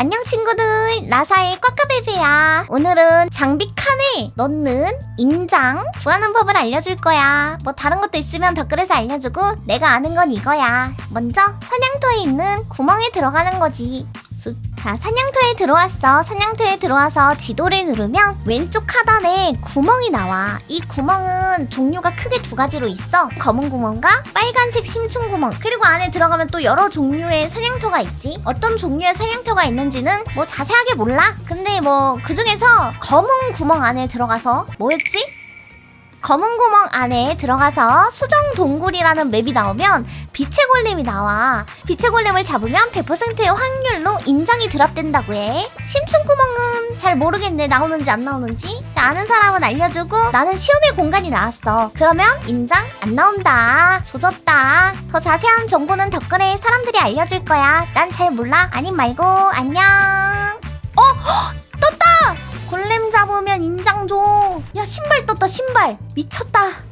안녕 친구들. 라사의 꽉까베베야. 오늘은 장비 칸에 넣는 인장 구하는 법을 알려줄 거야. 뭐 다른 것도 있으면 댓글에서 알려주고 내가 아는 건 이거야. 먼저 사냥터에 있는 구멍에 들어가는 거지 쓱. 자 사냥터에 들어왔어. 사냥터에 들어와서 지도를 누르면 왼쪽 하단에 구멍이 나와. 이 구멍은 종류가 크게 두 가지로 있어. 검은 구멍과 빨간색 심층 구멍. 그리고 안에 들어가면 또 여러 종류의 사냥터가 있지. 어떤 종류의 사냥터가 있는지는 뭐 자세하게 몰라. 근데 뭐 그 중에서 검은 구멍 안에 들어가서 뭐였지? 검은 구멍 안에 들어가서 수정 동굴이라는 맵이 나오면 빛의 골렘이 나와. 빛의 골렘을 잡으면 100%의 확률로 인장이 드랍된다고 해. 심층 구멍은 잘 모르겠네. 나오는지 안 나오는지. 자, 아는 사람은 알려주고 나는 시험의 공간이 나왔어. 그러면 인장 안 나온다. 조졌다. 더 자세한 정보는 댓글에 사람들이 알려줄 거야. 난 잘 몰라. 아님 말고 안녕. 어? 헉! 떴다! 골렘 잡으면 인장 줘. 야, 신발 떴다, 신발. 미쳤다.